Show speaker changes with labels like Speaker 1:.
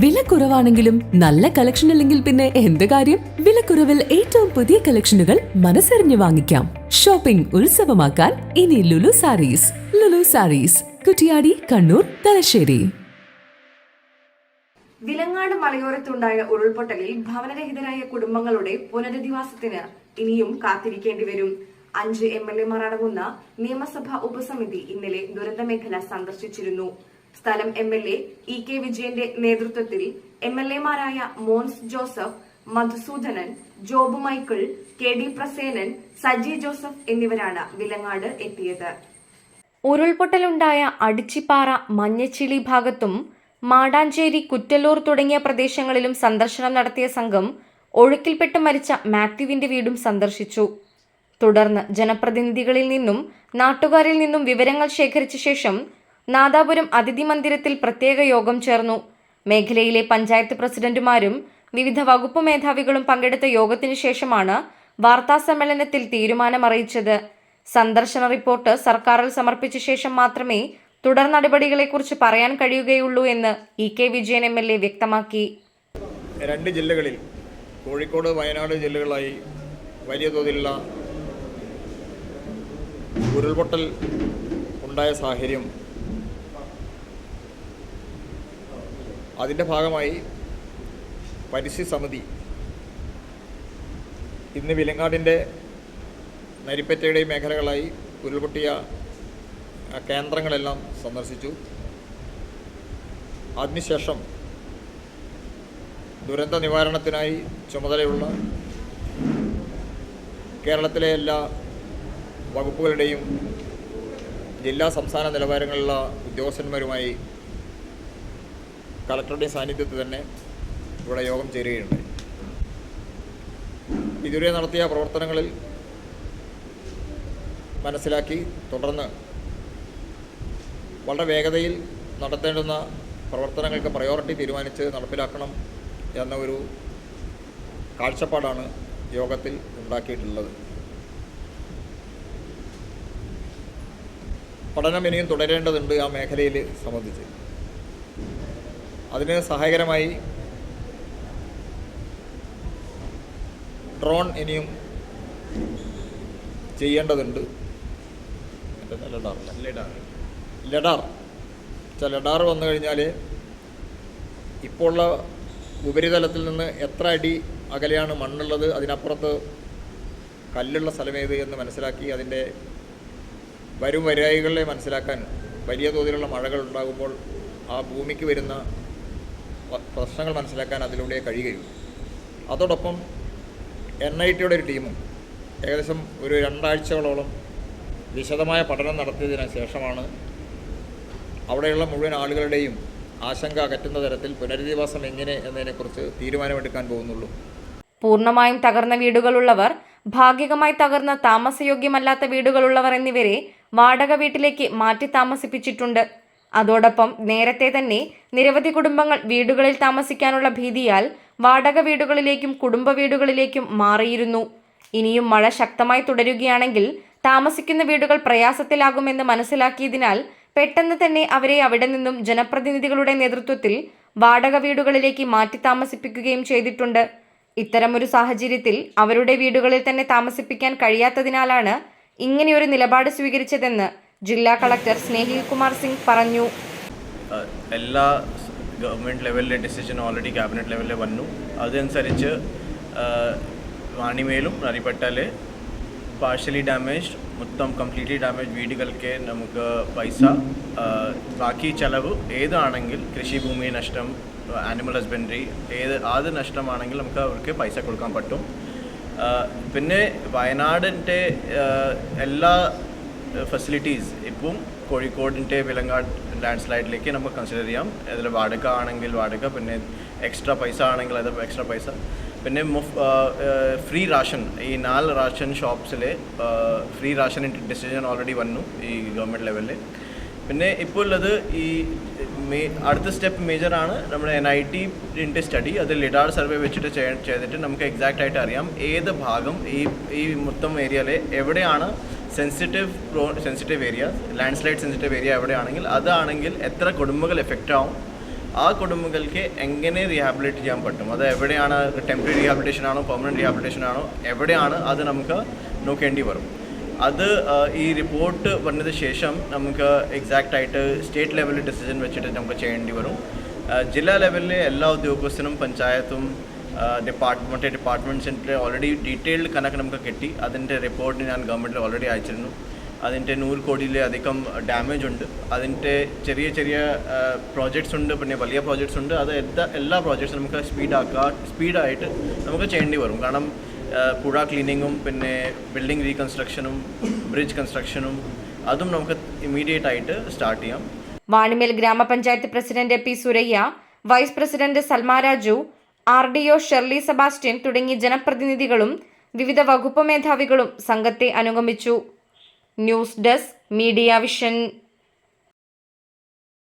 Speaker 1: വില കുറവാണെങ്കിലും നല്ല കളക്ഷൻ അല്ലെങ്കിൽ പിന്നെ എന്ത് കാര്യം? വിലക്കുറവിൽ ഏറ്റവും പുതിയ കളക്ഷനുകൾ മനസ്സറിഞ്ഞു വാങ്ങിക്കാം. ഷോപ്പിംഗ് ഉത്സവമാക്കാൻ ഇനി ലുലു സാരീസ്. ലുലു സാരീസ് കുറ്റിയാടി കണ്ണൂർ തലശ്ശേരി.
Speaker 2: വിലങ്ങാട് മലയോരത്തുണ്ടായ ഉരുൾപൊട്ടലിൽ ഭവനരഹിതരായ കുടുംബങ്ങളുടെ പുനരധിവാസത്തിന് ഇനിയും കാത്തിരിക്കേണ്ടി വരും. അഞ്ച് എം എൽ എമാർ അടങ്ങുന്ന നിയമസഭാ ഉപസമിതി ഇന്നലെ ദുരന്തമേഖല സന്ദർശിച്ചിരുന്നു. സ്ഥലം M L A E K വിജയന്റെ നേതൃത്വത്തിൽ എം എൽ എമാരായ മോൻസ് ജോസഫ് മധുസൂദനൻ ജോബ് മൈക്കിൾ കെ ഡി പ്രസേനൻ സജി ജോസഫ് എന്നിവരാണ് വിലങ്ങാട് എത്തിയത്.
Speaker 3: ഉരുൾപൊട്ടലുണ്ടായ അടിച്ചിപ്പാറ മഞ്ഞച്ചിളി ഭാഗത്തും മാടാഞ്ചേരി കുറ്റല്ലൂർ തുടങ്ങിയ പ്രദേശങ്ങളിലും സന്ദർശനം നടത്തിയ സംഘം ഒഴുക്കിൽപ്പെട്ട് മരിച്ച മാത്യുവിന്റെ വീടും സന്ദർശിച്ചു. തുടർന്ന് ജനപ്രതിനിധികളിൽ നിന്നും നാട്ടുകാരിൽ നിന്നും വിവരങ്ങൾ ശേഖരിച്ച ശേഷം നാദാപുരം അതിഥി മന്ദിരത്തിൽ പ്രത്യേക യോഗം ചേർന്നു. മേഖലയിലെ പഞ്ചായത്ത് പ്രസിഡന്റുമാരും വിവിധ വകുപ്പ് മേധാവികളും പങ്കെടുത്ത യോഗത്തിനു ശേഷമാണ് വാർത്താസമ്മേളനത്തിൽ തീരുമാനമറിയിച്ചത്. സന്ദർശന റിപ്പോർട്ട് സർക്കാരിൽ സമർപ്പിച്ച ശേഷം മാത്രമേ തുടർ നടപടികളെക്കുറിച്ച് പറയാൻ കഴിയുകയുള്ളൂ എന്ന് E K Vijayan M L A വ്യക്തമാക്കി.
Speaker 4: രണ്ട് ജില്ലകളിൽ കോഴിക്കോട് വയനാട് ജില്ലകളായി വലിയ തോതിലുള്ള ഉരുൾപൊട്ടൽ ഉണ്ടായ സാഹചര്യം അതിന്റെ ഭാഗമായി പരിസ്ഥിതി സമിതി ഇന്ന് വിലങ്ങാടിന്റെ നരിപ്പറ്റയുടെയും മേഖലകളായി ഉരുൾപൊട്ടിയ കേന്ദ്രങ്ങളെല്ലാം സന്ദർശിച്ചു. അതിനുശേഷം ദുരന്ത നിവാരണത്തിനായി ചുമതലയുള്ള കേരളത്തിലെ എല്ലാ വകുപ്പുകളുടെയും ജില്ലാ സംസ്ഥാന നിലവാരങ്ങളിലുള്ള ഉദ്യോഗസ്ഥന്മാരുമായി കളക്ടറുടെ സാന്നിധ്യത്തിൽ തന്നെ ഇവിടെ യോഗം ചേരുകയുണ്ടായി. ഇതുവരെ നടത്തിയ പ്രവർത്തനങ്ങളിൽ മനസ്സിലാക്കി തുടർന്ന് വളരെ വേഗതയിൽ നടത്തേണ്ടുന്ന പ്രവർത്തനങ്ങൾക്ക് പ്രയോറിറ്റി തീരുമാനിച്ച് നടപ്പിലാക്കണം എന്ന ഒരു കാഴ്ചപ്പാടാണ് യോഗത്തിൽ ഉണ്ടാക്കിയിട്ടുള്ളത്. പഠനം ഇനിയും തുടരേണ്ടതുണ്ട് ആ മേഖലയിൽ സംബന്ധിച്ച്. അതിന് സഹായകരമായി ഡ്രോൺ ഇനിയും ചെയ്യേണ്ടതുണ്ട്. ലഡാർ. ലഡാർ. വെച്ചാൽ ലഡാർ വന്നു കഴിഞ്ഞാൽ ഇപ്പോൾ ഉള്ള ഉപരിതലത്തിൽ നിന്ന് എത്ര അടി അകലെയാണ് മണ്ണുള്ളത് അതിനപ്പുറത്ത് കല്ലുള്ള സ്ഥലമേത് എന്ന് മനസ്സിലാക്കി അതിന്റെ വരും വരായികളെ മനസ്സിലാക്കാൻ വലിയ തോതിലുള്ള മഴകൾ ഉണ്ടാകുമ്പോൾ ആ ഭൂമിക്ക് വരുന്ന പ്രശ്നങ്ങൾ മനസ്സിലാക്കാൻ അതിലൂടെ കഴിയുകയുള്ളൂ അതോടൊപ്പം എൻ ഐ ടിയുടെ ഒരു ടീമും ഏകദേശം ഒരു രണ്ടാഴ്ചകളോളം വിശദമായ പഠനം നടത്തിയതിന് ശേഷമാണ് അവിടെയുള്ള മുഴുവൻ ആളുകളുടെയും ആശങ്ക അകറ്റുന്ന തരത്തിൽ പുനരധിവാസം എങ്ങനെ എന്നതിനെക്കുറിച്ച് തീരുമാനമെടുക്കാൻ പോകുന്നുള്ളൂ.
Speaker 3: പൂർണമായും തകർന്ന വീടുകളുള്ളവർ ഭാഗികമായി തകർന്ന താമസയോഗ്യമല്ലാത്ത വീടുകളുള്ളവർ എന്നിവരെ വാടക വീട്ടിലേക്ക് മാറ്റി താമസിപ്പിച്ചിട്ടുണ്ട്. അതോടൊപ്പം നേരത്തെ തന്നെ നിരവധി കുടുംബങ്ങൾ വീടുകളിൽ താമസിക്കാനുള്ള ഭീതിയാൽ വാടക വീടുകളിലേക്കും കുടുംബ വീടുകളിലേക്കും മാറിയിരുന്നു. ഇനിയും മഴ ശക്തമായി തുടരുകയാണെങ്കിൽ താമസിക്കുന്ന വീടുകൾ പ്രയാസത്തിലാകുമെന്ന് മനസ്സിലാക്കിയതിനാൽ പെട്ടെന്ന് തന്നെ അവരെ അവിടെ നിന്നും ജനപ്രതിനിധികളുടെ നേതൃത്വത്തിൽ വാടക വീടുകളിലേക്ക് മാറ്റി താമസിപ്പിക്കുകയും ചെയ്തിട്ടുണ്ട്. ഇത്തരമൊരു സാഹചര്യത്തിൽ അവരുടെ വീടുകളിൽ തന്നെ താമസിപ്പിക്കാൻ കഴിയാത്തതിനാലാണ് ഇങ്ങനെയൊരു നിലപാട് സ്വീകരിച്ചതെന്ന് ജില്ലാ കളക്ടർ സ്നേഹിൽ കുമാർ സിംഗ് പറഞ്ഞു.
Speaker 5: എല്ലാ ഗവൺമെന്റ് ലെവലിലെ ഡിസിഷൻ ഓൾറെഡി ക്യാബിനറ്റ് ലെവലിൽ വന്നു. അതനുസരിച്ച് വാണിമേലും നരിപ്പട്ടാൽ പാർഷ്യലി ഡാമേജ് മൊത്തം കംപ്ലീറ്റ്ലി ഡാമേജ് വീടുകൾക്ക് നമുക്ക് പൈസ ബാക്കി ചിലവ് ഏതാണെങ്കിൽ കൃഷിഭൂമി നഷ്ടം ആനിമൽ ഹസ്ബൻഡറി ഏത് ആത് നഷ്ടമാണെങ്കിൽ നമുക്ക് അവർക്ക് പൈസ കൊടുക്കാൻ പറ്റും. പിന്നെ വയനാടിന്റെ എല്ലാ ഫെസിലിറ്റീസ് ഇപ്പം കോഴിക്കോടിന്റെ വിലങ്ങാട് ലാൻഡ് സ്ലൈഡിലേക്ക് നമുക്ക് കൺസിഡർ ചെയ്യാം. അതിൽ വാടക ആണെങ്കിൽ വാടക പിന്നെ എക്സ്ട്രാ പൈസ ആണെങ്കിൽ അത് എക്സ്ട്രാ പൈസ. പിന്നെ ഫ്രീ റാഷൻ ഈ നാല് റാഷൻ ഷോപ്സിലെ ഫ്രീ റാഷൻ ഡിസിഷൻ ഓൾറെഡി വന്നു ഈ ഗവൺമെന്റ് ലെവലിൽ പിന്നെ ഇപ്പോൾ ഉള്ളത് ഈ അടുത്ത സ്റ്റെപ്പ് മേജറാണ് നമ്മുടെ എൻ ഐ ടിന്റെ സ്റ്റഡി അത് ലിഡാർ സർവേ വെച്ചിട്ട് ചെയ്തിട്ട് നമുക്ക് എക്സാക്റ്റ് ആയിട്ട് അറിയാം. ഏത് ഭാഗം ഈ ഈ മൊത്തം ഏരിയയിൽ എവിടെയാണ് sensitive pro sensitive area landslide sensitive area എവിടെയാണെങ്കിൽ അതാണെങ്കിൽ എത്ര കുടുംബങ്ങൾ എഫക്റ്റ് ആവും. ആ കുടുംബങ്ങൾക്ക് എങ്ങനെ റീഹാബിലിറ്റ് ചെയ്യാൻ പറ്റും? അത് എവിടെയാണ് ടെമ്പററി റീഹാബിലിറ്റേഷൻ ആണോ പെർമനന്റ് റീഹാബിലിറ്റേഷൻ ആണോ എവിടെയാണ് അത് നമുക്ക് നോക്കേണ്ടി വരും. അത് ഈ റിപ്പോർട്ട് വന്നതിന് ശേഷം നമുക്ക് എക്സാക്റ്റ് ആയിട്ട് സ്റ്റേറ്റ് ലെവലിൽ ഡിസിഷൻ വെച്ചിട്ട് നമുക്ക് ചെയ്യേണ്ടി വരും. ജില്ലാ ലെവലിലെ എല്ലാ ഉദ്യോഗസ്ഥനും പഞ്ചായത്തും ഡിപ്പാർട്ട്മെന്റ് ഡിപ്പാർട്ട്മെന്റ്സിന്റെ ഓൾറെഡി ഡീറ്റെയിൽഡ് കണക്ക് നമുക്ക് കിട്ടി. അതിന്റെ റിപ്പോർട്ട് ഞാൻ ഗവൺമെന്റിൽ ഓൾറെഡി അയച്ചിരുന്നു. അതിന്റെ നൂറ് കോടിയിലധികം ഡാമേജ് ഉണ്ട്. അതിന്റെ ചെറിയ ചെറിയ പ്രോജക്ട്സ് ഉണ്ട്. പിന്നെ വലിയ പ്രോജക്ട്സ് ഉണ്ട്. അത് എല്ലാ എല്ലാ പ്രോജക്ട്സും നമുക്ക് സ്പീഡാക്കുക സ്പീഡായിട്ട് നമുക്ക് ചെയ്യേണ്ടി വരും. കാരണം പുഴ ക്ലീനിങ്ങും പിന്നെ ബിൽഡിംഗ് റീകൺസ്ട്രക്ഷനും ബ്രിഡ്ജ് കൺസ്ട്രക്ഷനും അതും നമുക്ക് ഇമ്മീഡിയറ്റ് ആയിട്ട് സ്റ്റാർട്ട് ചെയ്യാം.
Speaker 3: Vanimel grama panchayat president P Suraiya vice president Salma Raju R D O Shirley Sebastian തുടങ്ങി ജനപ്രതിനിധികളും വിവിധ വകുപ്പ് മേധാവികളും സംഘത്തെ അനുഗമിച്ചു. News desk media vision.